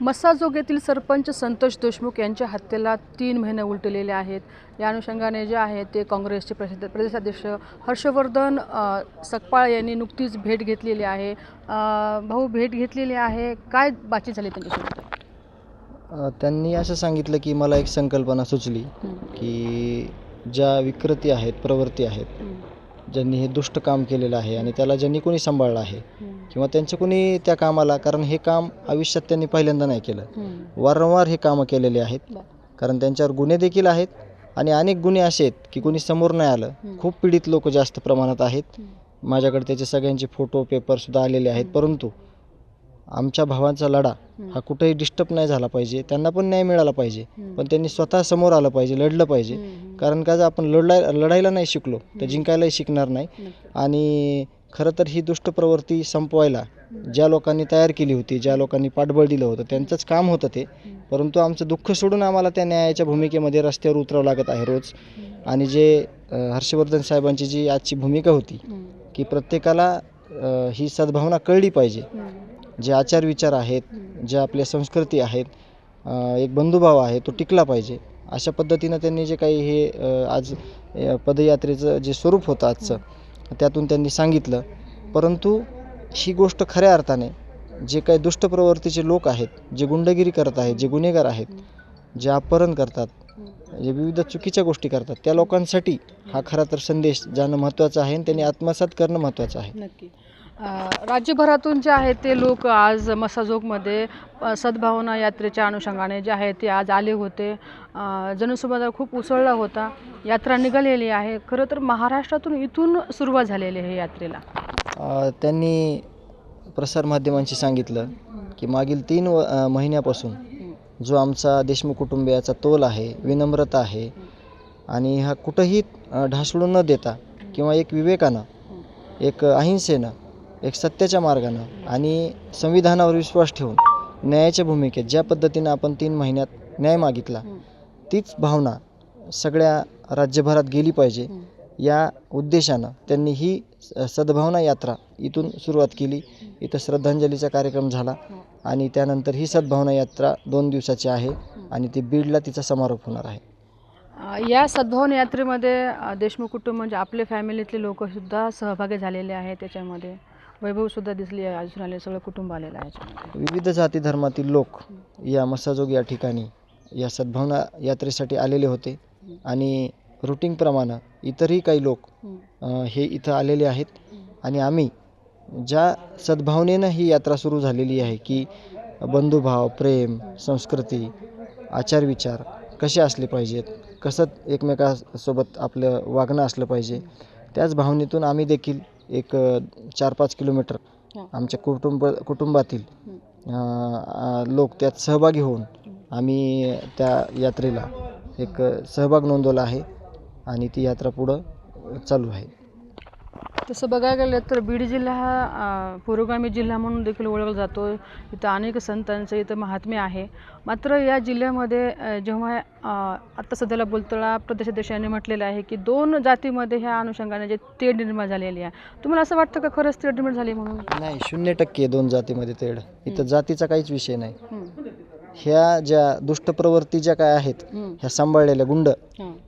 मस्साजोग येथील सरपंच संतोष देशमुख यांच्या हत्येला तीन महिने उलटलेले आहेत. या अनुषंगाने जे आहे ते काँग्रेसचे प्रसिद्ध प्रदेशाध्यक्ष हर्षवर्धन सकपाळ यांनी नुकतीच भेट घेतलेली आहे. भाऊ भेट घेतलेली आहे. काय बातचीत झाली त्यांच्यासोबत? त्यांनी असं सांगितलं की मला एक संकल्पना सुचली की ज्या विकृती आहेत प्रवृत्ती आहेत ज्यांनी हे दुष्ट काम केलेलं आहे आणि त्याला ज्यांनी कोणी सांभाळलं आहे किंवा त्यांचं कोणी त्या कामाला कारण हे काम आयुष्यात त्यांनी पहिल्यांदा नाही केलं. वारंवार हे कामं केलेले आहेत. कारण त्यांच्यावर गुन्हे देखील आहेत आणि अनेक गुन्हे असे आहेत की कोणी समोर नाही आलं. खूप पीडित लोक जास्त प्रमाणात आहेत. माझ्याकडे त्याचे सगळ्यांचे फोटो पेपरसुद्धा आलेले आहेत परंतु आमच्या भावांचा लढा हं. कुठेही डिस्टर्ब नाही झाला पाहिजे. त्यांना पण न्याय मिळाला पाहिजे. पण त्यांनी स्वतः समोर आलं पाहिजे लढलं पाहिजे. कारण का जर आपण लढाय लढायला नाही शिकलो तर जिंकायलाही शिकणार नाही. आणि खरं तर ही दुष्ट प्रवृत्ती संपवायला ज्या लोकांनी तयार केली होती ज्या लोकांनी पाठबळ दिलं होतं त्यांचंच काम होतं ते. परंतु आमचं दुःख सोडून आम्हाला त्या न्यायाच्या भूमिकेमध्ये रस्त्यावर उतरावं लागत आहे रोज. आणि जे हर्षवर्धन साहेबांची जी आजची भूमिका होती की प्रत्येकाला ही सद्भावना कळली पाहिजे. जे आचार विचार आहेत ज्या आपल्या संस्कृती आहेत एक बंधुभाव आहे तो टिकला पाहिजे. अशा पद्धतीनं त्यांनी जे काही हे आज पदयात्रेचं जे स्वरूप होतं आजचं त्यातून त्यांनी सांगितलं. परंतु ही गोष्ट खऱ्या अर्थाने जे काही दुष्ट प्रवृत्तीचे लोक आहेत जे गुंडगिरी करत आहेत जे गुन्हेगार आहेत जे अपहरण करतात जे विविध चुकीच्या गोष्टी करतात त्या लोकांसाठी हा खरा तर संदेश जाणं महत्त्वाचं आहे आणि त्यांनी आत्मसात करणं महत्त्वाचं आहे. नक्की. राज्यभरातून जे आहेत ते लोक आज मसाजोगमध्ये सद्भावना यात्रेच्या अनुषंगाने जे आहे ते आज आले होते. अ, जनसमुदाय खूप उसळला होता. यात्रा निघालेली आहे. खरं तर महाराष्ट्रातून इथून सुरुवात झालेली आहे यात्रेला. त्यांनी प्रसारमाध्यमांशी सांगितलं की मागील तीन व महिन्यापासून जो आमचा देशमुख कुटुंबियाचा तोल आहे विनम्रता आहे आणि हा कुठंही ढासळून न देता किंवा एक विवेकानं एक अहिंसेनं एक सत्याच्या मार्गानं आणि संविधानावर विश्वास ठेवून न्यायाच्या भूमिकेत ज्या पद्धतीनं आपण तीन महिन्यात न्याय मागितला तीच भावना सगळ्या राज्यभरात गेली पाहिजे या उद्देशानं त्यांनी ही सद्भावना यात्रा इथून सुरुवात केली. इथं श्रद्धांजलीचा कार्यक्रम झाला आणि त्यानंतर ही सद्भावना यात्रा दोन दिवसाची आहे आणि ती बीडला तिचा समारोप होणार आहे. या सद्भावना यात्रेमध्ये देशमुख कुटुंब म्हणजे आपले फॅमिलीतले लोकसुद्धा सहभागी झालेले आहेत त्याच्यामध्ये वैभवसुद्धा दिसली आहे. अजून आले सगळं कुटुंब आलेलं आहे याच्यामध्ये. विविध जाती धर्मातील लोक या मसाजोग या ठिकाणी या सद्भावना यात्रेसाठी आलेले होते. आणि रुटीनप्रमाणे इतरही काही लोक अ, हे इथं आलेले आहेत. आणि आम्ही ज्या सद्भावनेनं ही यात्रा सुरू झालेली आहे की बंधुभाव प्रेम संस्कृती आचार विचार कसे असले पाहिजेत कसं एकमेकासोबत आपलं वागणं असलं पाहिजे त्याच भावनेतून आम्ही देखील एक चार पाच किलोमीटर आमच्या कुटुंब कुटुंबातील लोक त्यात सहभागी होऊन आम्ही त्या यात्रेला एक सहभाग नोंदवला आहे आणि ती यात्रा पुढं चालू आहे. तसं बघायला गेलं तर बीड जिल्हा हा पुरोगामी जिल्हा म्हणून देखील ओळखला जातो. इथं अनेक संतांचं इथं महात्म्य आहे. मात्र या जिल्ह्यामध्ये जेव्हा आत्ता सध्याला बोलतळा प्रदेशाध्यक्षांनी म्हटलेलं आहे की दोन जातीमध्ये ह्या अनुषंगाने जे तेढ निर्माण झालेली आहे. तुम्हाला असं वाटतं का खरंच तेढ निर्माण झाली म्हणून? नाही शून्य टक्के दोन जातीमध्ये तेढ. इथं जातीचा काहीच विषय नाही. ह्या ज्या दुष्ट प्रवृत्ती ज्या काय आहेत ह्या सांभाळलेल्या गुंड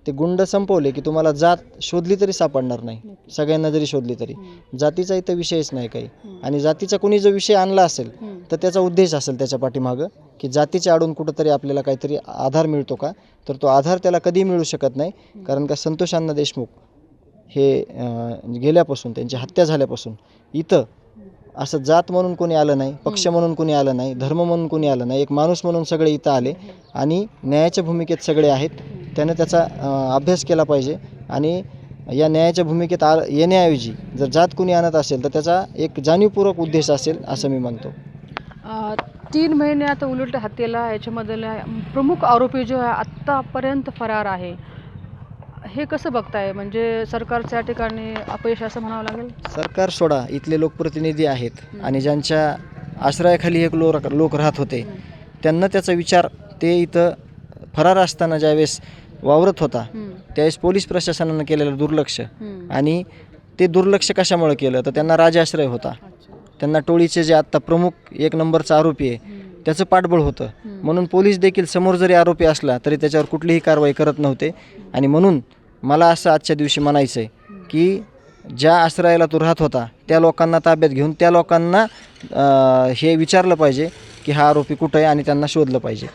ते गुंड संपवले की तुम्हाला जात शोधली तरी सापडणार नाही सगळ्यांना जरी शोधली तरी. जातीचा इथं विषयच नाही काही. आणि जातीचा कोणी जो विषय आणला असेल. तर त्याचा उद्देश असेल त्याच्या पाठीमागं की जातीच्या आडून कुठंतरी आपल्याला काहीतरी आधार मिळतो का? तर तो आधार त्याला कधीही मिळू शकत नाही कारण का संतोष अण्णा देशमुख हे गेल्यापासून त्यांची हत्या झाल्यापासून इथं असं जात म्हणून कोणी आलं नाही पक्ष म्हणून कोणी आलं नाही धर्म म्हणून कोणी आलं नाही एक माणूस म्हणून सगळे इथं आले आणि न्यायाच्या भूमिकेत सगळे आहेत त्यानं त्याचा अभ्यास केला पाहिजे आणि या न्यायाच्या भूमिकेत आ येण्याऐवजी जर जात कोणी आणत असेल तर त्याचा एक जाणीवपूर्वक उद्देश असेल असं मी मानतो अ, तीन महिन्यात उलट हत्येला याच्यामधला प्रमुख आरोपी जो आहे आत्तापर्यंत फरार आहे. हे कसं बघताय? म्हणजे सरकारचं या ठिकाणी अपयश असं म्हणावं लागेल? सरकार सोडा इथले लोकप्रतिनिधी आहेत आणि ज्यांच्या आश्रयाखाली एक लोक लोक राहत होते त्यांना त्याचा विचार ते इथं फरार असताना ज्यावेळेस वावरत होता त्यावेळेस पोलीस प्रशासनानं केलेलं दुर्लक्ष. आणि ते दुर्लक्ष कशामुळे केलं? तर त्यांना राजाश्रय होता. त्यांना टोळीचे जे आत्ता प्रमुख एक नंबरचा आरोपी आहे त्याचं पाठबळ होतं. म्हणून पोलीस देखील समोर जरी आरोपी असला तरी त्याच्यावर कुठलीही कारवाई करत नव्हते. आणि म्हणून मला असं आजच्या दिवशी म्हणायचं आहे की ज्या आश्रयाला तो राहत होता त्या लोकांना ताब्यात घेऊन त्या लोकांना हे विचारलं पाहिजे की हा आरोपी कुठं आहे आणि त्यांना शोधलं पाहिजे.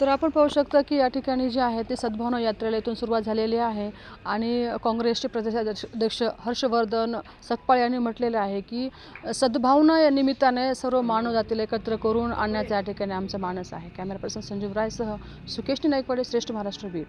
तर आपण पाहू शकता की या ठिकाणी जे आहे ते सद्भावना यात्रेला इथून सुरुवात झालेली आहे. आणि काँग्रेसचे प्रदेशाध्यक्ष हर्षवर्धन सकपाळ यांनी म्हटलेलं आहे की सद्भावना या निमित्ताने सर्व मानवजातीला एकत्र करून आणण्याचा या ठिकाणी आमचा मानस आहे. कॅमेरा पर्सन संजीव रायसह सुकेशनी नाईकवाडे श्रेष्ठ महाराष्ट्र बीट